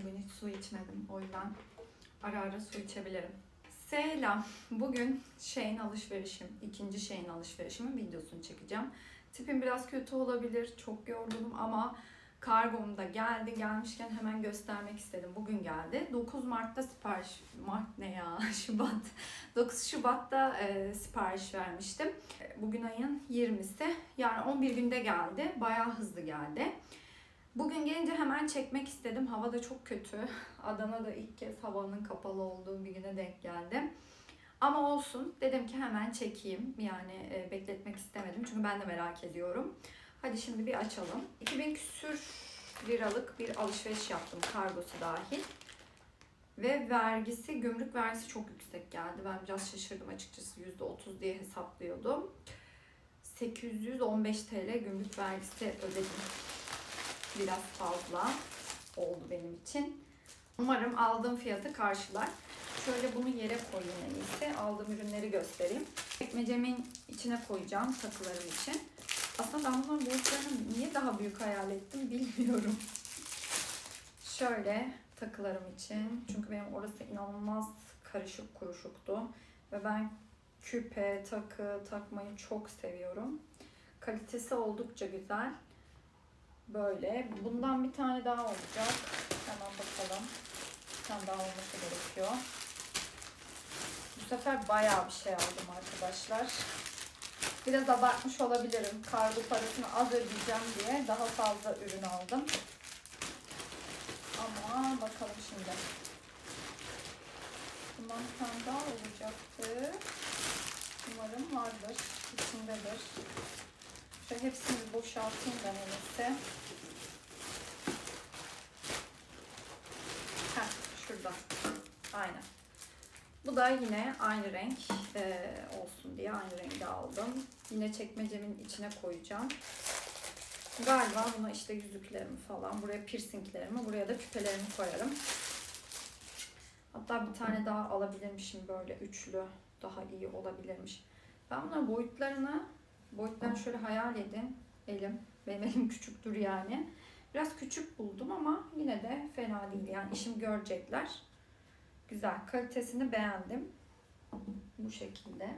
Bugün hiç su içmedim. O yüzden ara ara su içebilirim. Selam. Bugün şeyin alışverişim, ikinci şeyin alışverişimin videosunu çekeceğim. Tipim biraz kötü olabilir. Çok yorgunum ama kargom da geldi. Gelmişken hemen göstermek istedim. Bugün geldi. 9 Mart'ta sipariş... Mart ne ya? Şubat. 9 Şubat'ta e, sipariş vermiştim. Bugün ayın 20'si. Yani 11 günde geldi. Bayağı hızlı geldi. Bugün gelince hemen çekmek istedim. Hava da çok kötü. Adana'da ilk kez havanın kapalı olduğu bir güne denk geldim. Ama olsun. Dedim ki hemen çekeyim. Yani e, bekletmek istemedim. Çünkü ben de merak ediyorum. Hadi şimdi bir açalım. 2000 küsür liralık bir alışveriş yaptım. Kargosu dahil. Ve vergisi, gümrük vergisi çok yüksek geldi. Ben biraz şaşırdım açıkçası. %30 diye hesaplıyordum. 815 TL gümrük vergisi ödedim biraz fazla oldu benim için. Umarım aldığım fiyatı karşılar. Şöyle bunu yere koyayım en iyisi. Aldığım ürünleri göstereyim. Çekmecemin içine koyacağım takılarım için. Aslında ben bunların boyutlarını niye daha büyük hayal ettim bilmiyorum. Şöyle takılarım için. Çünkü benim orası inanılmaz karışık kuruşuktu. Ve ben küpe, takı takmayı çok seviyorum. Kalitesi oldukça güzel. Böyle. Bundan bir tane daha olacak. Hemen bakalım. Bir tane daha olması gerekiyor. Bu sefer bayağı bir şey aldım arkadaşlar. Biraz abartmış olabilirim. Kargo parasını az ödeyeceğim diye daha fazla ürün aldım. Ama bakalım şimdi. Bundan bir tane daha olacaktı. Umarım vardır. İçindedir. Şöyle hepsini boşaltayım ben en iyisi. Heh, şurada. Aynen. Bu da yine aynı renk e, olsun diye aynı rengi aldım. Yine çekmecemin içine koyacağım. Galiba buna işte yüzüklerimi falan, buraya piercinglerimi, buraya da küpelerimi koyarım. Hatta bir tane daha alabilirmişim böyle üçlü. Daha iyi olabilirmiş. Ben bunların boyutlarını Boyutlarını şöyle hayal edin. Elim. Benim elim küçüktür yani. Biraz küçük buldum ama yine de fena değil. Yani işim görecekler. Güzel. Kalitesini beğendim. Bu şekilde.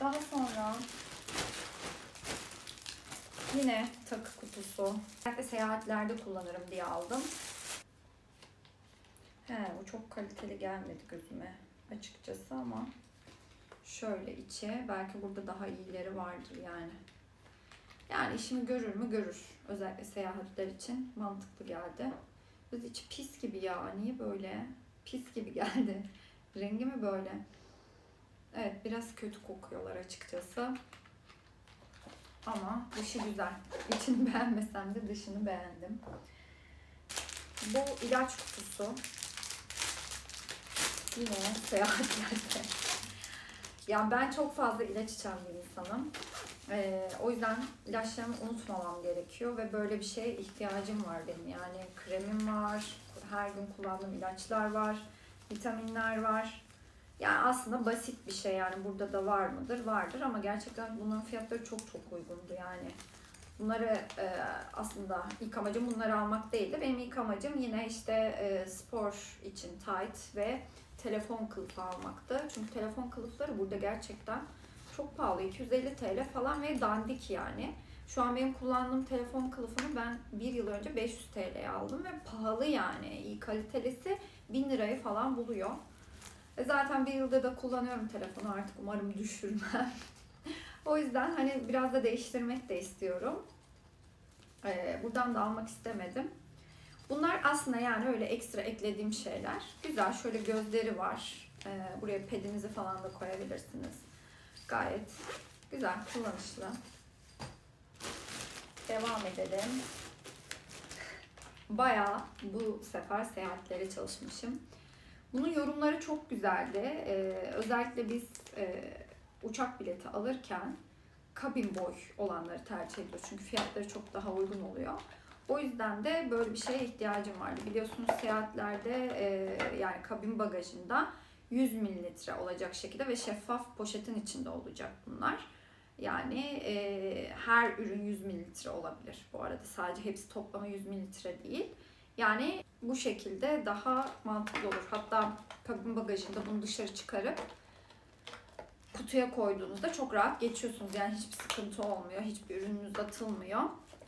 Daha sonra yine takı kutusu. Özellikle seyahatlerde kullanırım diye aldım. He, bu çok kaliteli gelmedi gözüme açıkçası ama şöyle içe. Belki burada daha iyileri vardır yani. Yani işimi görür mü görür. Özellikle seyahatler için mantıklı geldi. Biz içi pis gibi ya. Niye böyle? Pis gibi geldi. Rengi mi böyle? Evet biraz kötü kokuyorlar açıkçası. Ama dışı güzel. İçini beğenmesem de dışını beğendim. Bu ilaç kutusu. Yine seyahatlerde yani ben çok fazla ilaç içen bir insanım. Ee, o yüzden ilaçlarımı unutmamam gerekiyor ve böyle bir şeye ihtiyacım var benim. Yani kremim var, her gün kullandığım ilaçlar var, vitaminler var. Yani aslında basit bir şey yani burada da var mıdır? Vardır ama gerçekten bunların fiyatları çok çok uygundu yani. Bunları e, aslında ilk amacım bunları almak değildi. Benim ilk amacım yine işte e, spor için tight ve telefon kılıfı almaktı. Çünkü telefon kılıfları burada gerçekten çok pahalı. 250 TL falan ve dandik yani. Şu an benim kullandığım telefon kılıfını ben bir yıl önce 500 TL'ye aldım ve pahalı yani. iyi kalitelisi 1000 lirayı falan buluyor. E zaten bir yılda da kullanıyorum telefonu artık umarım düşürmem. o yüzden hani biraz da değiştirmek de istiyorum. Ee, buradan da almak istemedim. Bunlar aslında yani öyle ekstra eklediğim şeyler. Güzel şöyle gözleri var. Ee, buraya pedinizi falan da koyabilirsiniz. Gayet güzel, kullanışlı. Devam edelim. Bayağı bu sefer seyahatlere çalışmışım. Bunun yorumları çok güzeldi. Ee, özellikle biz e, uçak bileti alırken kabin boy olanları tercih ediyoruz. Çünkü fiyatları çok daha uygun oluyor. O yüzden de böyle bir şeye ihtiyacım vardı. Biliyorsunuz seyahatlerde e, yani kabin bagajında 100 mililitre olacak şekilde ve şeffaf poşetin içinde olacak bunlar. Yani e, her ürün 100 mililitre olabilir. Bu arada sadece hepsi toplama 100 mililitre değil. Yani bu şekilde daha mantıklı olur. Hatta kabin bagajında bunu dışarı çıkarıp kutuya koyduğunuzda çok rahat geçiyorsunuz. Yani hiçbir sıkıntı olmuyor. Hiçbir ürününüz atılmıyor.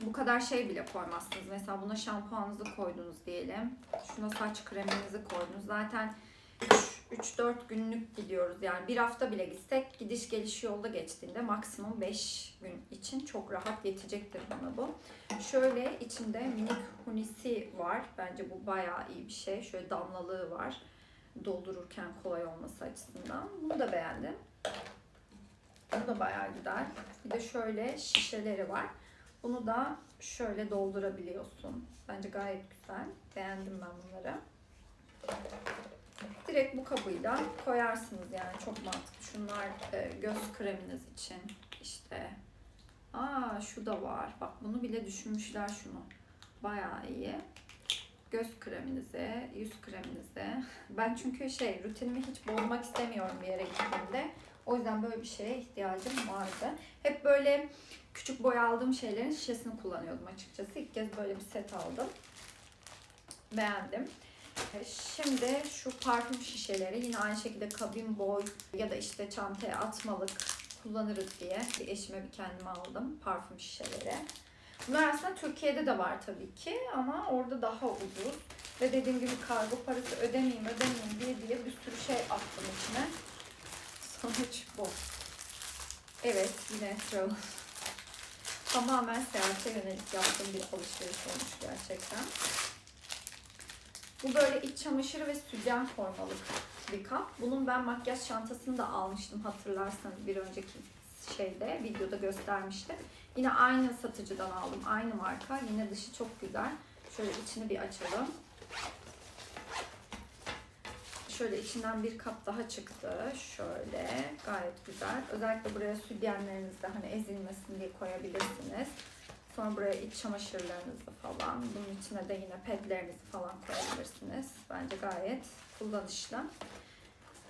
Bu kadar şey bile koymazsınız. Mesela buna şampuanınızı koydunuz diyelim. Şuna saç kreminizi koydunuz. Zaten 3-4 günlük gidiyoruz. Yani bir hafta bile gitsek gidiş geliş yolda geçtiğinde maksimum 5 gün için çok rahat yetecektir bana bu. Şöyle içinde minik hunisi var. Bence bu bayağı iyi bir şey. Şöyle damlalığı var. Doldururken kolay olması açısından. Bunu da beğendim. Bu da bayağı güzel. Bir de şöyle şişeleri var. Bunu da şöyle doldurabiliyorsun. Bence gayet güzel. Beğendim ben bunları. Direkt bu kabıyla koyarsınız yani çok mantıklı. Şunlar e, göz kreminiz için işte. Aa şu da var. Bak bunu bile düşünmüşler şunu. Bayağı iyi. Göz kreminize, yüz kreminize. Ben çünkü şey rutinimi hiç bozmak istemiyorum bir yere gittiğimde. O yüzden böyle bir şeye ihtiyacım vardı. Hep böyle küçük boy aldığım şeylerin şişesini kullanıyordum açıkçası. İlk kez böyle bir set aldım. Beğendim. E, Şimdi şu parfüm şişeleri yine aynı şekilde kabin boy ya da işte çantaya atmalık kullanırız diye bir eşime bir kendime aldım parfüm şişeleri. Bunlar aslında Türkiye'de de var tabii ki ama orada daha ucuz. Ve dediğim gibi kargo parası ödemeyeyim ödemeyeyim diye diye bir sürü şey attım içine. Sonuç bu. Evet yine travel. Tamamen seyahate yönelik yaptığım bir alışveriş olmuş gerçekten. Bu böyle iç çamaşırı ve sütyen formalık bir kap. Bunun ben makyaj çantasını da almıştım hatırlarsanız bir önceki şeyde videoda göstermiştim. Yine aynı satıcıdan aldım. Aynı marka. Yine dışı çok güzel. Şöyle içini bir açalım. Şöyle içinden bir kap daha çıktı. Şöyle gayet güzel. Özellikle buraya sütyenlerinizi hani ezilmesin diye koyabilirsiniz. Sonra buraya iç çamaşırlarınızı falan. Bunun içine de yine pedlerinizi falan koyabilirsiniz. Bence gayet kullanışlı.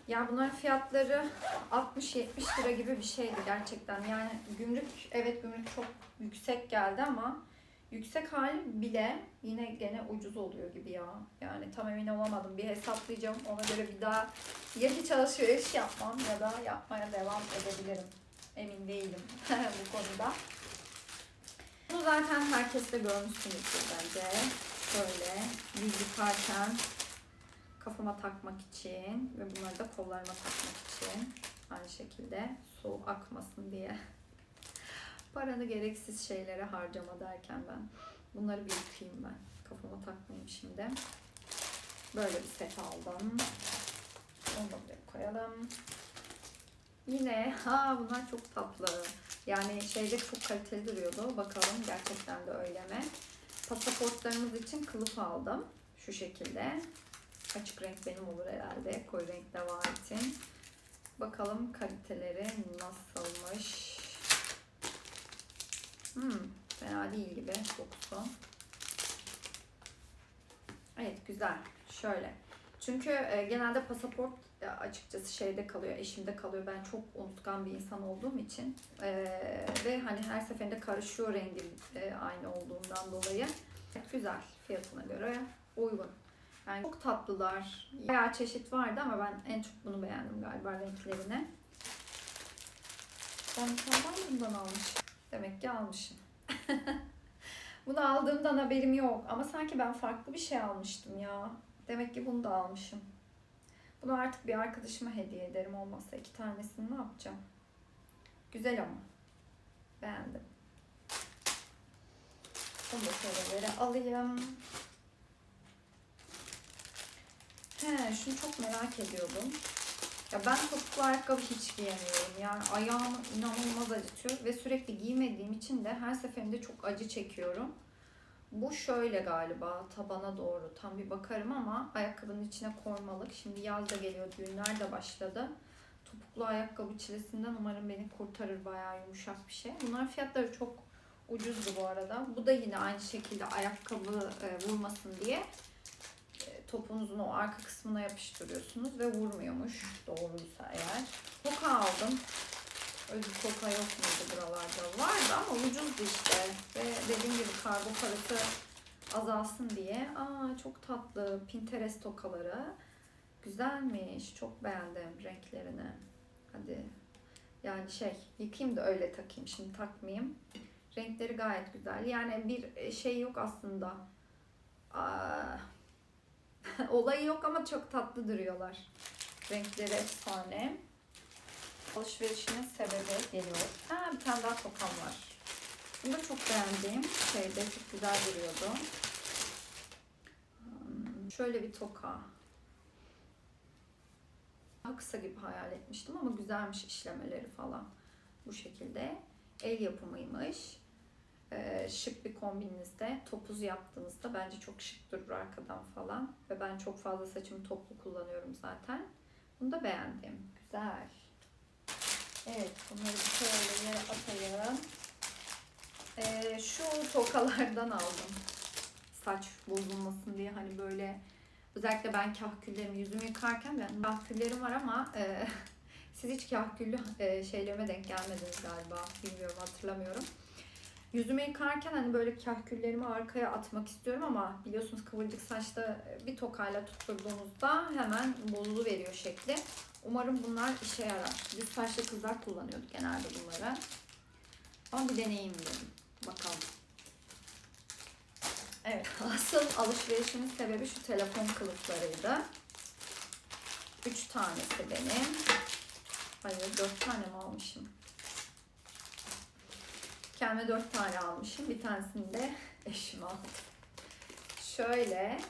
Ya bunların fiyatları 60-70 lira gibi bir şeydi gerçekten. Yani gümrük, evet gümrük çok yüksek geldi ama yüksek hali bile yine gene ucuz oluyor gibi ya. Yani tam emin olamadım. Bir hesaplayacağım. Ona göre bir daha ya hiç alışveriş yapmam ya da yapmaya devam edebilirim. Emin değilim bu konuda. Bunu zaten herkes de görmüşsünüzdür bence. Şöyle yüz yıkarken kafama takmak için ve bunları da kollarıma takmak için aynı şekilde su akmasın diye. Paranı gereksiz şeylere harcama derken ben bunları bir yıkayayım ben. Kafama takmayayım şimdi. Böyle bir set aldım. Onu da buraya koyalım. Yine ha bunlar çok tatlı. Yani şeyde çok kaliteli duruyordu. Bakalım gerçekten de öyle mi? Pasaportlarımız için kılıf aldım. Şu şekilde. Açık renk benim olur herhalde. Koyu renk de var için. Bakalım kaliteleri nasılmış. Hmm, fena değil gibi dokusu. Evet güzel. Şöyle. Çünkü e, genelde pasaport e, açıkçası şeyde kalıyor, eşimde kalıyor. Ben çok unutkan bir insan olduğum için e, ve hani her seferinde karışıyor rengim e, aynı olduğundan dolayı. Güzel fiyatına göre uygun. Yani çok tatlılar. Bayağı çeşit vardı ama ben en çok bunu beğendim galiba renklerini. Ben senden bundan almışım. Demek ki almışım. bunu aldığımdan haberim yok. Ama sanki ben farklı bir şey almıştım ya. Demek ki bunu da almışım. Bunu artık bir arkadaşıma hediye ederim. Olmazsa iki tanesini ne yapacağım? Güzel ama. Beğendim. Bunu da şöyle alayım. He, şunu çok merak ediyordum. Ya ben topuklu ayakkabı hiç giyemiyorum. Yani ayağımı inanılmaz acıtıyor ve sürekli giymediğim için de her seferinde çok acı çekiyorum. Bu şöyle galiba tabana doğru tam bir bakarım ama ayakkabının içine koymalık. Şimdi yaz da geliyor, düğünler de başladı. Topuklu ayakkabı çilesinden umarım beni kurtarır bayağı yumuşak bir şey. Bunların fiyatları çok ucuzdu bu arada. Bu da yine aynı şekilde ayakkabı e, vurmasın diye topunuzun o arka kısmına yapıştırıyorsunuz ve vurmuyormuş doğruysa eğer. Toka aldım. Öyle bir toka yok muydu buralarda? Vardı ama ucuzdu işte. Ve dediğim gibi kargo parası azalsın diye. Aa çok tatlı Pinterest tokaları. Güzelmiş. Çok beğendim renklerini. Hadi. Yani şey yıkayayım da öyle takayım. Şimdi takmayayım. Renkleri gayet güzel. Yani bir şey yok aslında. Aa, olayı yok ama çok tatlı duruyorlar. Renkleri efsane. Alışverişimin sebebi geliyor. Ha bir tane daha tokam var. Bunu da çok beğendiğim şeyde çok güzel duruyordu. Hmm, Şöyle bir toka. Daha kısa gibi hayal etmiştim ama güzelmiş işlemeleri falan. Bu şekilde. El yapımıymış. Ee, şık bir kombininizde topuz yaptığınızda bence çok şık durur arkadan falan. Ve ben çok fazla saçımı toplu kullanıyorum zaten. Bunu da beğendim. Güzel. Evet bunları şöyle yere atayım. Ee, şu tokalardan aldım. Saç bozulmasın diye hani böyle özellikle ben kahküllerimi yüzümü yıkarken ben kahküllerim var ama e, siz hiç kahküllü e, şeylerime denk gelmediniz galiba. Bilmiyorum hatırlamıyorum. Yüzümü yıkarken hani böyle kahküllerimi arkaya atmak istiyorum ama biliyorsunuz kıvırcık saçta bir tokayla tutturduğunuzda hemen bozulu veriyor şekli. Umarım bunlar işe yarar. Düz saçlı kızlar kullanıyordu genelde bunları. Ama bir deneyeyim dedim. Bakalım. Evet, asıl alışverişimin sebebi şu telefon kılıflarıydı. Üç tanesi benim. Hayır, dört tane mi almışım? Kendime dört tane almışım. Bir tanesini de eşime aldım. Şöyle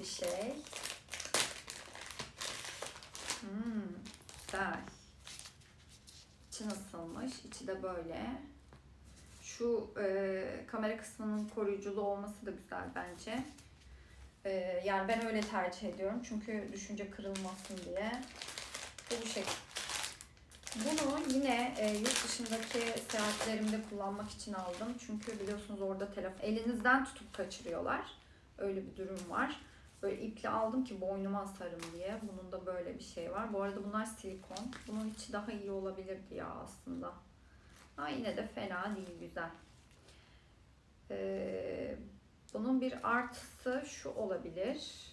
bir şey. Hmm, güzel. İçi nasılmış? İçi de böyle. Şu e, kamera kısmının koruyuculu olması da güzel bence. E, yani ben öyle tercih ediyorum. Çünkü düşünce kırılmasın diye. Bu bu şekilde. Bunu yine e, yurt dışındaki seyahatlerimde kullanmak için aldım. Çünkü biliyorsunuz orada telefon elinizden tutup kaçırıyorlar. Öyle bir durum var. Böyle iple aldım ki boynuma asarım diye. Bunun da böyle bir şey var. Bu arada bunlar silikon. Bunun içi daha iyi olabilirdi ya aslında. Ama yine de fena değil güzel. Ee, bunun bir artısı şu olabilir.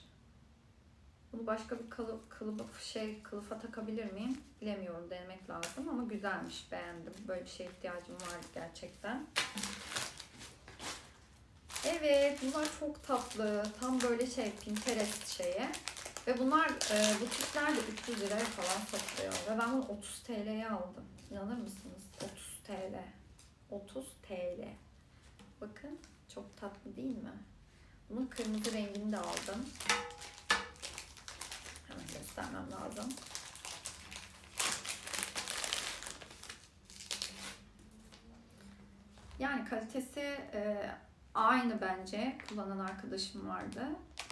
Bunu başka bir kılıf, kılıf şey kılıfa takabilir miyim? Bilemiyorum denemek lazım ama güzelmiş beğendim. Böyle bir şeye ihtiyacım vardı gerçekten. Evet bunlar çok tatlı. Tam böyle şey Pinterest şeyi. Ve bunlar e, butiklerde 300 liraya falan satılıyor. Ve ben bunu 30 TL'ye aldım. İnanır mısınız? 30 TL. 30 TL. Bakın çok tatlı değil mi? Bunun kırmızı rengini de aldım. Hemen göstermem lazım. Yani kalitesi e, aynı bence. Kullanan arkadaşım vardı.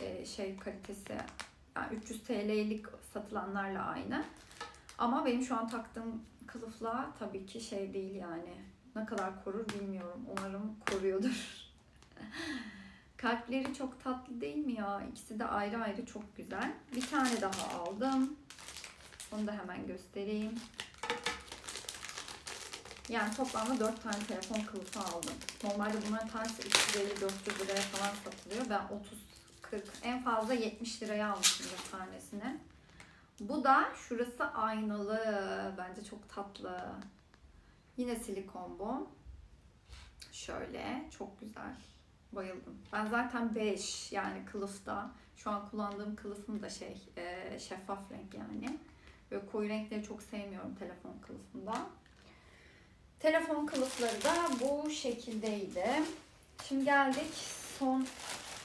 E, şey kalitesi yani 300 TL'lik satılanlarla aynı. Ama benim şu an taktığım kılıfla tabii ki şey değil yani. Ne kadar korur bilmiyorum. Umarım koruyordur. Kalpleri çok tatlı değil mi ya? İkisi de ayrı ayrı çok güzel. Bir tane daha aldım. Onu da hemen göstereyim. Yani toplamda 4 tane telefon kılıfı aldım. Normalde bunların tanesi 350-400 liraya falan satılıyor. Ben 30 40 en fazla 70 liraya almışım bir tanesini. Bu da şurası aynalı. Bence çok tatlı. Yine silikon bu. Şöyle çok güzel. Bayıldım. Ben zaten 5 yani kılıfta. Şu an kullandığım kılıfım da şey e, şeffaf renk yani. Böyle koyu renkleri çok sevmiyorum telefon kılıfında. Telefon kılıfları da bu şekildeydi. Şimdi geldik son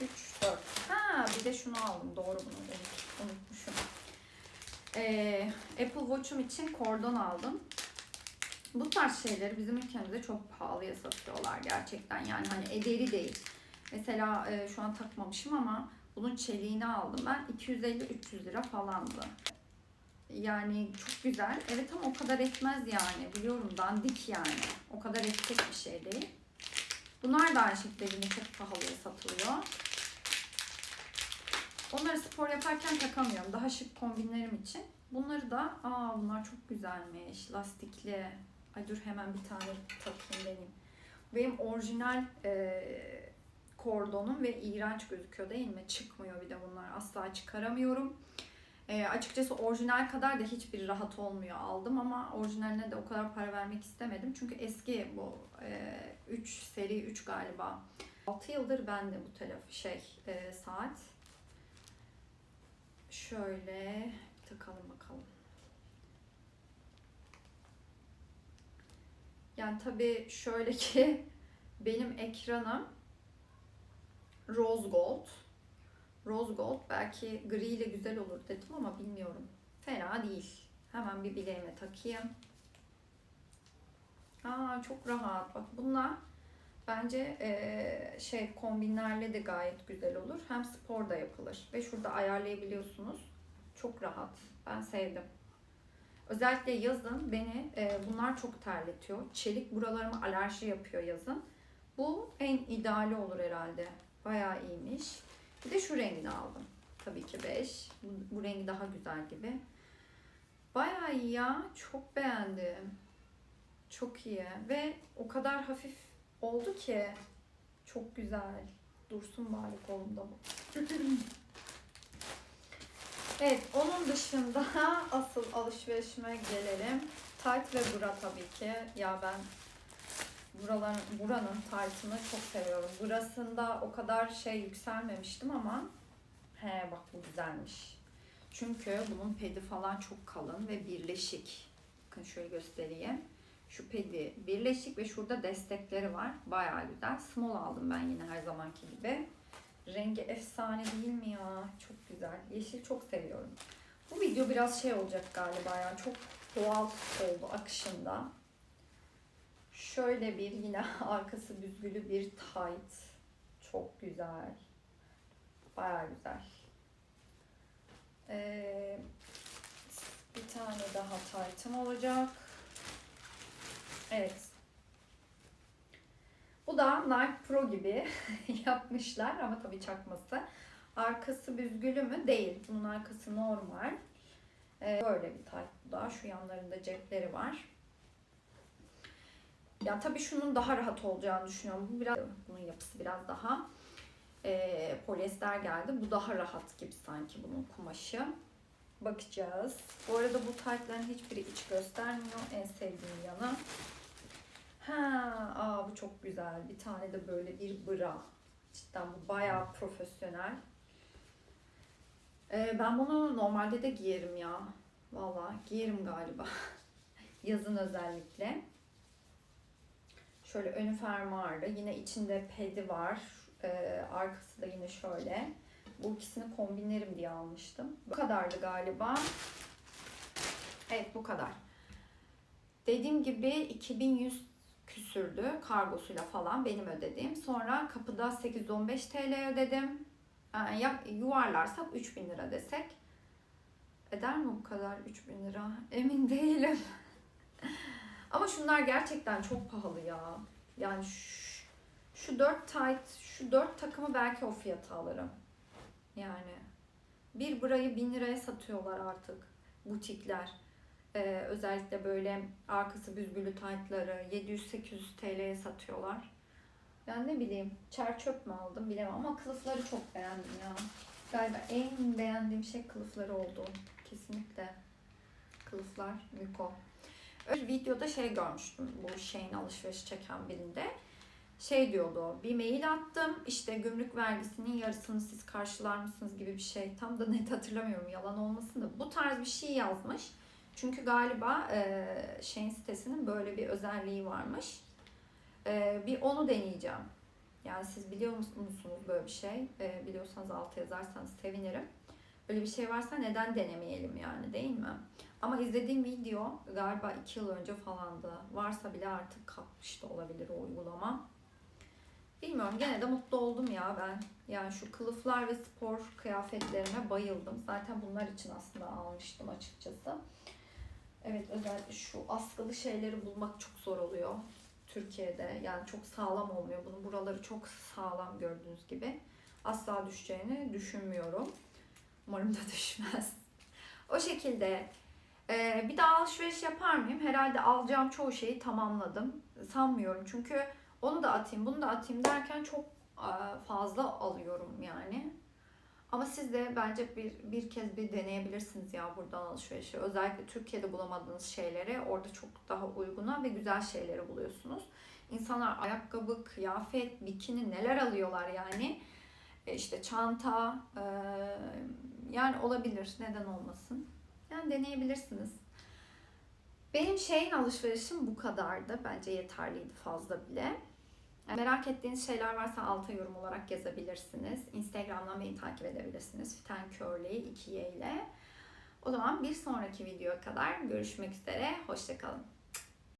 3, 4. Ha bir de şunu aldım. Doğru bunu unut- unutmuşum. Ee, Apple Watch'um için kordon aldım. Bu tarz şeyleri bizim ülkemizde çok pahalıya satıyorlar gerçekten. Yani hani ederi değil. Mesela e, şu an takmamışım ama bunun çeliğini aldım ben. 250-300 lira falandı. Yani çok güzel. Evet ama o kadar etmez yani. Biliyorum dandik yani. O kadar edecek bir şey değil. Bunlar da aynı şekilde yine çok pahalıya satılıyor. Onları spor yaparken takamıyorum. Daha şık kombinlerim için. Bunları da, aa bunlar çok güzelmiş. Lastikli. Ay dur hemen bir tane takayım deneyim. Benim orijinal e, kordonum ve iğrenç gözüküyor değil mi? Çıkmıyor bir de bunlar. Asla çıkaramıyorum. Ee, açıkçası orijinal kadar da hiçbir rahat olmuyor aldım ama orijinaline de o kadar para vermek istemedim. Çünkü eski bu 3 seri 3 galiba. 6 yıldır bende bu telefon şey e, saat. Şöyle takalım bakalım. Yani tabii şöyle ki benim ekranım rose gold. Rose gold belki gri ile güzel olur dedim ama bilmiyorum. Fena değil. Hemen bir bileğime takayım. Aa çok rahat. Bak bununla bence eee, şey kombinlerle de gayet güzel olur. Hem spor da yapılır. Ve şurada ayarlayabiliyorsunuz. Çok rahat. Ben sevdim. Özellikle yazın beni e, bunlar çok terletiyor. Çelik buralarıma alerji yapıyor yazın. Bu en ideali olur herhalde. Bayağı iyiymiş. Bir de şu rengini aldım. Tabii ki 5. Bu, bu rengi daha güzel gibi. Bayağı iyi ya. Çok beğendim. Çok iyi. Ve o kadar hafif oldu ki. Çok güzel. Dursun bari kolumda bu. Evet, onun dışında asıl alışverişime gelelim. Tight ve bura tabii ki. Ya ben buraların, buranın tight'ını çok seviyorum. Burasında o kadar şey yükselmemiştim ama he bak bu güzelmiş. Çünkü bunun pedi falan çok kalın ve birleşik. Bakın şöyle göstereyim. Şu pedi birleşik ve şurada destekleri var. Bayağı güzel. Small aldım ben yine her zamanki gibi. Rengi efsane değil mi ya? Çok güzel. Yeşil çok seviyorum. Bu video biraz şey olacak galiba ya. Çok doğal oldu akışında. Şöyle bir yine arkası büzgülü bir tight. Çok güzel. Baya güzel. Ee, bir tane daha tight'ım olacak. Evet. Bu da Nike Pro gibi yapmışlar ama tabii çakması. Arkası büzgülü mü? Değil. Bunun arkası normal. Ee, böyle bir tayt bu da. Şu yanlarında cepleri var. Ya tabii şunun daha rahat olacağını düşünüyorum. Bu biraz bunun yapısı biraz daha e, polyester geldi. Bu daha rahat gibi sanki bunun kumaşı. Bakacağız. Bu arada bu taytların hiçbiri iç göstermiyor. En sevdiğim yanı. Ha, aa bu çok güzel. Bir tane de böyle bir bra. Cidden bu bayağı profesyonel. Ee, ben bunu normalde de giyerim ya. Vallahi giyerim galiba. Yazın özellikle. Şöyle önü fermuarlı. Yine içinde pedi var. Ee, arkası da yine şöyle. Bu ikisini kombinlerim diye almıştım. Bu kadardı galiba. Evet bu kadar. Dediğim gibi 2100 küsürdü kargosuyla falan benim ödediğim. Sonra kapıda 815 TL ödedim. Yani ya yuvarlarsak 3000 lira desek. Eder mi bu kadar 3000 lira? Emin değilim. Ama şunlar gerçekten çok pahalı ya. Yani şu, şu 4 tight, şu 4 takımı belki o fiyata alırım. Yani bir burayı 1000 liraya satıyorlar artık butikler. Ee, özellikle böyle arkası büzgülü taytları 700-800 TL'ye satıyorlar. Yani ne bileyim çer çöp mü aldım bilemem ama kılıfları çok beğendim ya. Galiba en beğendiğim şey kılıfları oldu. Kesinlikle. Kılıflar Miko. Öyle videoda şey görmüştüm bu şeyin alışveriş çeken birinde. Şey diyordu bir mail attım işte gümrük vergisinin yarısını siz karşılar mısınız gibi bir şey. Tam da net hatırlamıyorum yalan olmasın da bu tarz bir şey yazmış. Çünkü galiba e, şeyin sitesinin böyle bir özelliği varmış. E, bir onu deneyeceğim. Yani siz biliyor musunuz böyle bir şey? E, biliyorsanız alta yazarsanız sevinirim. Böyle bir şey varsa neden denemeyelim yani değil mi? Ama izlediğim video galiba 2 yıl önce falandı. Varsa bile artık kalkmış da olabilir o uygulama. Bilmiyorum gene de mutlu oldum ya ben. Yani şu kılıflar ve spor kıyafetlerime bayıldım. Zaten bunlar için aslında almıştım açıkçası. Evet özellikle şu askılı şeyleri bulmak çok zor oluyor Türkiye'de. Yani çok sağlam olmuyor. Bunun buraları çok sağlam gördüğünüz gibi. Asla düşeceğini düşünmüyorum. Umarım da düşmez. O şekilde ee, bir daha alışveriş yapar mıyım? Herhalde alacağım çoğu şeyi tamamladım. Sanmıyorum çünkü onu da atayım bunu da atayım derken çok e, fazla alıyorum yani. Ama siz de bence bir, bir kez bir deneyebilirsiniz ya buradan alışverişi. Özellikle Türkiye'de bulamadığınız şeyleri orada çok daha uyguna ve güzel şeyleri buluyorsunuz. İnsanlar ayakkabı, kıyafet, bikini neler alıyorlar yani. E işte çanta e, yani olabilir neden olmasın. Yani deneyebilirsiniz. Benim şeyin alışverişim bu kadardı. Bence yeterliydi fazla bile. Merak ettiğiniz şeyler varsa alta yorum olarak yazabilirsiniz. Instagram'dan beni takip edebilirsiniz. Fiten Curly 2 ile. O zaman bir sonraki videoya kadar görüşmek üzere. Hoşçakalın.